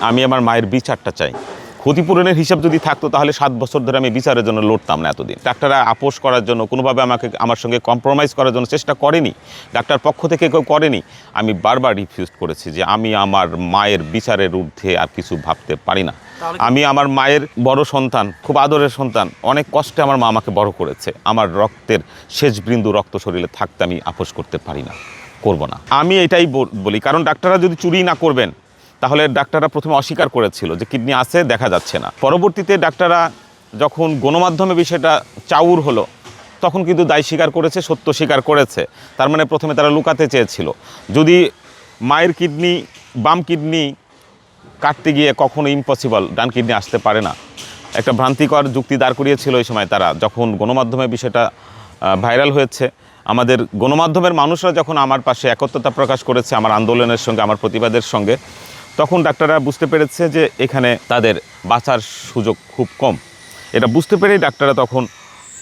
আমি আমার মায়ের বিচারটা চাই। ক্ষতিপূরণের হিসাব যদি থাকতো তাহলে সাত বছর ধরে আমি বিচারের জন্য লড়তাম না এতদিন। ডাক্তাররা আপোষ করার জন্য কোনোভাবে আমাকে আমার সঙ্গে কম্প্রোমাইজ করার জন্য চেষ্টা করেনি। ডাক্তার পক্ষ থেকে কেউ করেনি। আমি বারবার রিফিউজ করেছি যে আমি আমার মায়ের বিচারের ঊর্ধ্বে আর কিছু ভাবতে পারি না। আমি আমার মায়ের বড় সন্তান খুব আদরের সন্তান। অনেক কষ্টে আমার মা আমাকে বড় করেছে। আমার রক্তের শেষ বিন্দু রক্ত শরীরে থাকতে আমি আপোষ করতে পারি না করব না। আমি এটাই বল- বলি কারণ ডাক্তাররা যদি চুরি না করবেন তাহলে ডাক্তাররা প্রথমে অস্বীকার করেছিল যে কিডনি আছে, দেখা যাচ্ছে না। পরবর্তীতে ডাক্তাররা যখন গণমাধ্যমে বিষয়টা চাউর হলো, তখন কিন্তু দায় স্বীকার করেছে, সত্য স্বীকার করেছে। তার মানে প্রথমে তারা লুকাতে চেয়েছিল। যদি মায়ের কিডনি, বাম কিডনি কাটতে গিয়ে কখনো ইম্পসিবল ডান কিডনি আসতে পারে না। একটা ভ্রান্তিকর যুক্তি দাঁড় করিয়েছিল ওই সময় তারা, যখন গণমাধ্যমে বিষয়টা ভাইরাল হয়েছে। আমাদের গণমাধ্যমের মানুষরা যখন আমার পাশে একত্রতা প্রকাশ করেছে, আমার আন্দোলনের সঙ্গে, আমার প্রতিবাদের সঙ্গে তখন ডাক্তাররা বুঝতে পেরেছে যে এখানে তাদের বাঁচার সুযোগ খুব কম। এটা বুঝতে পেরেই ডাক্তাররা তখন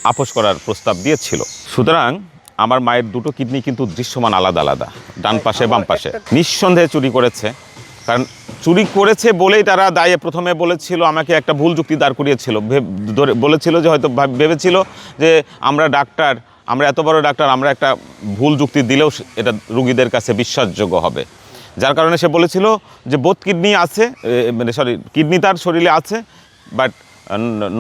আপোষ করার প্রস্তাব দিয়েছিল। সুতরাং আমার মায়ের দুটো কিডনি কিন্তু দৃশ্যমান আলাদা আলাদা, ডান পাশে, বাম পাশে। নিঃসন্দেহে চুরি করেছে। কারণ চুরি করেছে বলেই তারা দায়ে প্রথমে বলেছিল, আমাকে একটা ভুল যুক্তি দাঁড় করিয়েছিল। বলেছিল যে হয়তো ভাব- ভেবেছিল যে আমরা ডাক্তার, আমরা এত বড় ডাক্তার, আমরা একটা ভুল যুক্তি দিলেও এটা রুগীদের কাছে বিশ্বাসযোগ্য হবে। যার কারণে সে বলেছিল যে বোধ কিডনি আছে মানে সরি কিডনি তার শরীরে আছে বাট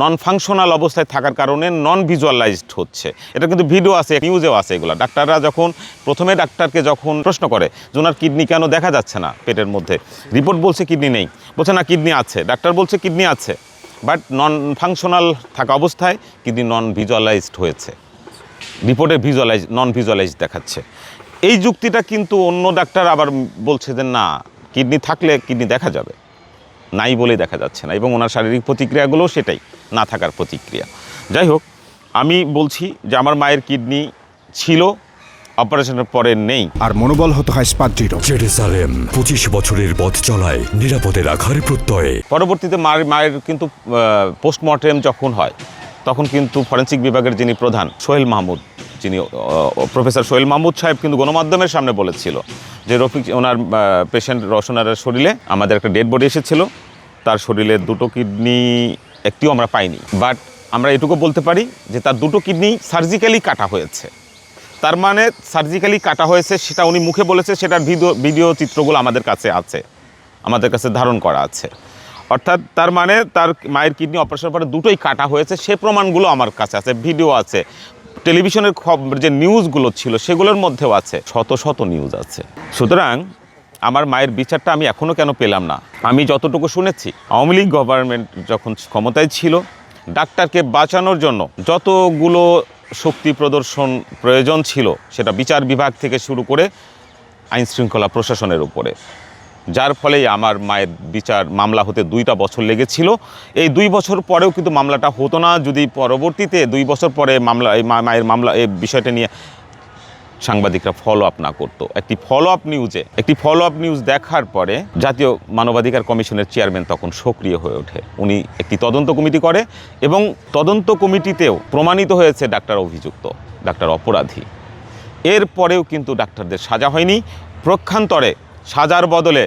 নন ফাংশনাল অবস্থায় থাকার কারণে নন ভিজুয়ালাইজড হচ্ছে। এটা কিন্তু ভিডিও আছে নিউজেও আছে এগুলো। ডাক্তাররা যখন, প্রথমে ডাক্তারকে যখন প্রশ্ন করে যে ওনার কিডনি কেন দেখা যাচ্ছে না পেটের মধ্যে রিপোর্ট বলছে কিডনি নেই। বলছে, না কিডনি আছে। ডাক্তার বলছে কিডনি আছে। বাট নন ফাংশনাল থাকা অবস্থায় কিডনি নন ভিজুয়ালাইজড হয়েছে। রিপোর্টে ভিজুয়ালাইজ নন ভিজুয়ালাইজ দেখাচ্ছে। এই যুক্তিটা কিন্তু অন্য ডাক্তার আবার বলছে যে না কিডনি থাকলে কিডনি দেখা যাবে। নাই বলেই দেখা যাচ্ছে না এবং ওনার শারীরিক প্রতিক্রিয়াগুলো সেটাই না থাকার প্রতিক্রিয়া। যাই হোক আমি বলছি যে আমার মায়ের কিডনি ছিল অপারেশনের পরে নেই। আর মনোবল হতে হয় স্পাদ্রিত জেরুসালেম পঁচিশ বছরের পথ চলায় নিরাপদে রাখার প্রত্যয়ে। পরবর্তীতে মায়ের মায়ের কিন্তু পোস্টমর্টেম যখন হয় তখন কিন্তু ফরেন্সিক বিভাগের যিনি প্রধান সোহেল মাহমুদ যিনি প্রফেসর সোহেল মাহমুদ সাহেব কিন্তু গণমাধ্যমের সামনে বলেছিল যে রফিক, ওনার পেশেন্ট রসনারের শরীরে আমাদের একটা ডেড বডি এসেছিল। তার শরীরে দুটো কিডনি একটিও আমরা পাইনি। বাট আমরা এটুকু বলতে পারি যে তার দুটো কিডনি সার্জিক্যালি কাটা হয়েছে। তার মানে সার্জিক্যালি কাটা হয়েছে সেটা উনি মুখে বলেছে, সেটার ভিডিও ভিডিও চিত্রগুলো আমাদের কাছে আছে। আমাদের কাছে ধারণ করা আছে। অর্থাৎ তার মানে তার মায়ের কিডনি অপারেশন পরে দুটোই কাটা হয়েছে, সে প্রমাণগুলো আমার কাছে আছে ভিডিও আছে। টেলিভিশনের খবর যে নিউজগুলো ছিল, সেগুলোর মধ্যেও আছে, শত শত নিউজ আছে। সুতরাং আমার মায়ের বিচারটা আমি এখনও কেন পেলাম না? আমি যতটুকু শুনেছি, আওয়ামী লীগ গভর্নমেন্ট যখন ক্ষমতায় ছিল, ডাক্তারকে বাঁচানোর জন্য যতগুলো শক্তি প্রদর্শন প্রয়োজন ছিল, সেটা বিচার বিভাগ থেকে শুরু করে আইনশৃঙ্খলা প্রশাসনের উপরে। যার ফলেই আমার মায়ের বিচার মামলা হতে দুইটা বছর লেগেছিল। এই দুই বছর পরেও কিন্তু মামলাটা হতো না। যদি পরবর্তীতে দুই বছর পরে মামলা, এই মায়ের মামলা, এই বিষয়টা নিয়ে সাংবাদিকরা ফলো আপ না করতো। একটি ফলো আপ নিউজে একটি ফলো আপ নিউজ দেখার পরে জাতীয় মানবাধিকার কমিশনের চেয়ারম্যান তখন সক্রিয় হয়ে ওঠে। উনি একটি তদন্ত কমিটি করে এবং তদন্ত কমিটিতেও প্রমাণিত হয়েছে ডাক্তার অভিযুক্ত, ডাক্তার অপরাধী। এরপরেও কিন্তু ডাক্তারদের সাজা হয়নি। প্রক্ষান্তরে সাজার বদলে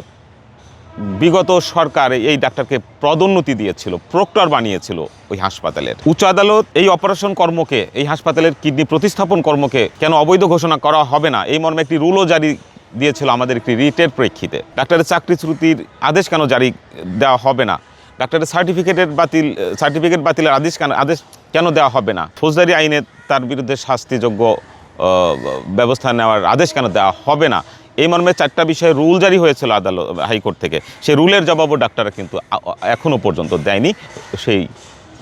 বিগত সরকার এই ডাক্তারকে পদোন্নতি দিয়েছিল, প্রক্টর বানিয়েছিল ওই হাসপাতালের। উচ্চ আদালত এই অপারেশন কর্মকে, এই হাসপাতালের কিডনি প্রতিস্থাপন কর্মকে কেন অবৈধ ঘোষণা করা হবে না? এই মর্মে একটি রুলও জারি দিয়েছিল আমাদের একটি রিটের প্রেক্ষিতে। ডাক্তারের চাকরি চ্যুতির আদেশ কেন জারি দেওয়া হবে না? ডাক্তারের সার্টিফিকেটের বাতিল সার্টিফিকেট বাতিলের আদেশ কেন আদেশ কেন দেওয়া হবে না? ফৌজদারি আইনে তার বিরুদ্ধে শাস্তিযোগ্য ব্যবস্থা নেওয়ার আদেশ কেন দেওয়া হবে না? এই মর্মে চারটা বিষয়ে রুল জারি হয়েছিল আদালত, হাইকোর্ট থেকে। সেই রুলের জবাবও ডাক্তাররা কিন্তু আ- পর্যন্ত দেয়নি। সেই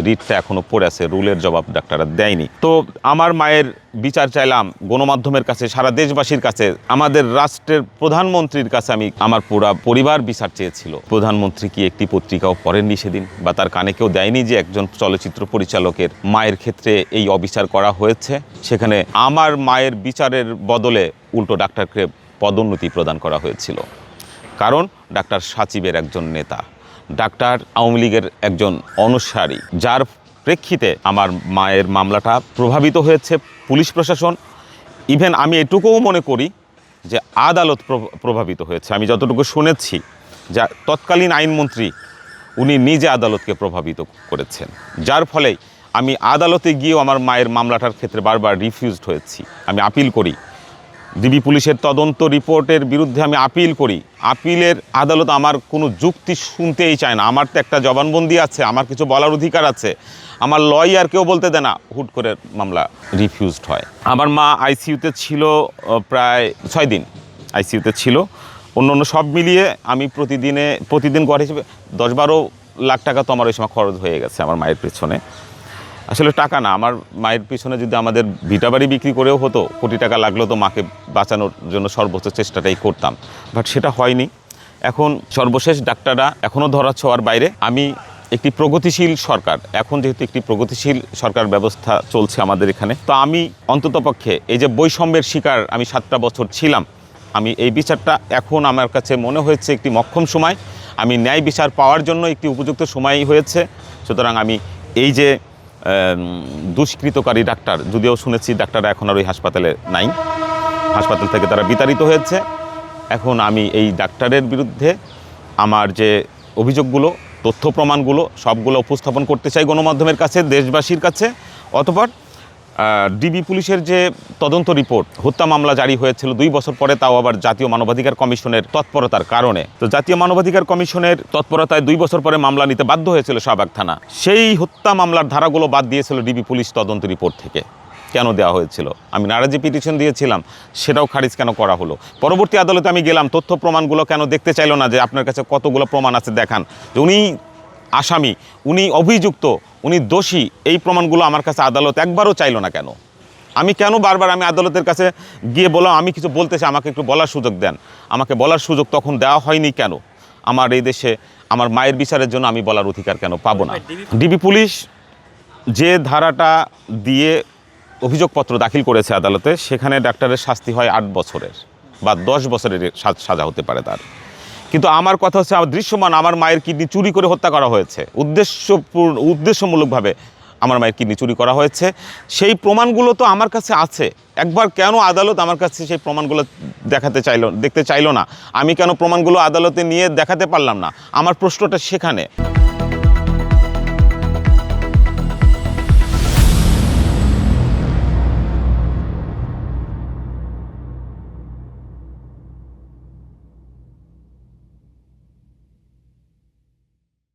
রিটটা এখনও পড়ে আছে, রুলের জবাব ডাক্তাররা দেয়নি। তো আমার মায়ের বিচার চাইলাম, গণমাধ্যমের কাছে, সারা দেশবাসীর কাছে, আমাদের রাষ্ট্রের প্রধানমন্ত্রীর কাছে আমি আমার পুরা পরিবার বিচার চেয়েছিল। প্রধানমন্ত্রী কি একটি পত্রিকাও পড়েননি সেদিন? বা তার কানে কেউ দেয়নি যে একজন চলচ্চিত্র পরিচালকের মায়ের ক্ষেত্রে এই অবিচার করা হয়েছে? সেখানে আমার মায়ের বিচারের বদলে উল্টো ডাক্তারকে পদোন্নতি প্রদান করা হয়েছিল। কারণ ডাক্তার সাচিবের একজন নেতা, ডাক্তার আওয়ামী লীগের একজন অনুসারী, যার প্রেক্ষিতে আমার মায়ের মামলাটা প্রভাবিত হয়েছে পুলিশ প্রশাসন। ইভেন আমি এটুকুও মনে করি যে আদালত প্রভ- প্রভাবিত হয়েছে। আমি যতটুকু শুনেছি যা তৎকালীন আইনমন্ত্রী, উনি নিজে আদালতকে প্রভাবিত করেছেন। যার ফলে আমি আদালতে গিয়েও আমার মায়ের মামলাটার ক্ষেত্রে বারবার রিফিউজড হয়েছি। আমি আপিল করি ডিবি পুলিশের তদন্ত রিপোর্টের বিরুদ্ধে আমি আপিল করি। আপিলের আদালত আমার কোনো যুক্তি শুনতেই চায় না। আমার তো একটা জবানবন্দি আছে, আমার কিছু বলার অধিকার আছে। আমার লয়ার কেউ বলতে দেয় না, হুট করে মামলা রিফিউজড হয়। আমার মা আইসিইউতে ছিল প্রায় ছয় দিন আইসিইউতে ছিল। অন্য অন্য সব মিলিয়ে আমি প্রতিদিনে, প্রতিদিন গড় হিসেবে দশ বারো লাখ টাকা তো আমার ওই সময় খরচ হয়ে গেছে আমার মায়ের পেছনে। আসলে টাকা না, আমার মায়ের পিছনে যদি আমাদের ভিটা বাড়ি বিক্রি করেও হতো, কোটি টাকা লাগল তো মাকে বাঁচানোর জন্য সর্বোচ্চ চেষ্টাটাই করতাম। বাট সেটা হয়নি। এখন সর্বশেষ ডাক্তাররা এখনও ধরা ছোঁয়ার বাইরে। আমি একটি প্রগতিশীল সরকার। এখন যেহেতু একটি প্রগতিশীল সরকার ব্যবস্থা চলছে আমাদের এখানে, তো আমি অন্ততপক্ষে এই যে বৈষম্যের শিকার আমি সাতটা বছর ছিলাম, আমি এই বিচারটা এখন আমার কাছে মনে হয়েছে একটি মক্ষম সময়। আমি ন্যায় বিচার পাওয়ার জন্য একটি উপযুক্ত সময়ই হয়েছে। সুতরাং আমি এই যে দুষ্কৃতকারী ডাক্তার। যদিও শুনেছি ডাক্তার এখন আর ওই হাসপাতালে নাই। হাসপাতাল থেকে তারা বিতাড়িত হয়েছে। এখন আমি এই ডাক্তারের বিরুদ্ধে আমার যে অভিযোগগুলো, তথ্য প্রমাণগুলো, সবগুলো উপস্থাপন করতে চাই গণমাধ্যমের কাছে, দেশবাসীর কাছে। অতপর ডিবি পুলিশের যে তদন্ত রিপোর্ট, হত্যা মামলা জারি হয়েছিল দুই বছর পরে, তাও আবার জাতীয় মানবাধিকার কমিশনের তৎপরতার কারণে। তো জাতীয় মানবাধিকার কমিশনের তৎপরতায় দুই বছর পরে মামলা নিতে বাধ্য হয়েছিল শাহবাগ থানা। সেই হত্যা মামলার ধারাগুলো বাদ দিয়েছিল ডিবি পুলিশ তদন্ত রিপোর্ট থেকে। কেন দেওয়া হয়েছিল? আমি নারাজি পিটিশন দিয়েছিলাম, সেটাও খারিজ কেন করা হলো? পরবর্তী আদালতে আমি গেলাম, তথ্য প্রমাণগুলো কেন দেখতে চাইলো না যে আপনার কাছে কতগুলো প্রমাণ আছে দেখান। উনি আসামি উনি অভিযুক্ত উনি দোষী এই প্রমাণগুলো আমার কাছে আদালত একবারও চাইলো না কেন? আমি কেন বারবার আমি আদালতের কাছে গিয়ে বললাম আমি কিছু বলতে চাই আমাকে একটু বলার সুযোগ দেন। আমাকে বলার সুযোগ তখন দেওয়া হয়নি কেন? আমার এই দেশে আমার মায়ের বিচারের জন্য আমি বলার অধিকার কেন পাবো না? ডিবি পুলিশ যে ধারাটা দিয়ে অভিযোগপত্র দাখিল করেছে আদালতে সেখানে ডাক্তারের শাস্তি হয় আট বছরের বা দশ বছরের সাজা হতে পারে তার। কিন্তু আমার কথা হচ্ছে, আমার দৃশ্যমান আমার মায়ের কিডনি চুরি করে হত্যা করা হয়েছে। উদ্দেশ্যপূর্ণ, উদ্দেশ্যমূলকভাবে আমার মায়ের কিডনি চুরি করা হয়েছে। সেই প্রমাণগুলো তো আমার কাছে আছে। একবার কেন আদালত আমার কাছে সেই প্রমাণগুলো দেখাতে চাইল, দেখতে চাইল না? আমি কেন প্রমাণগুলো আদালতে নিয়ে দেখাতে পারলাম না? আমার প্রশ্নটা সেখানে।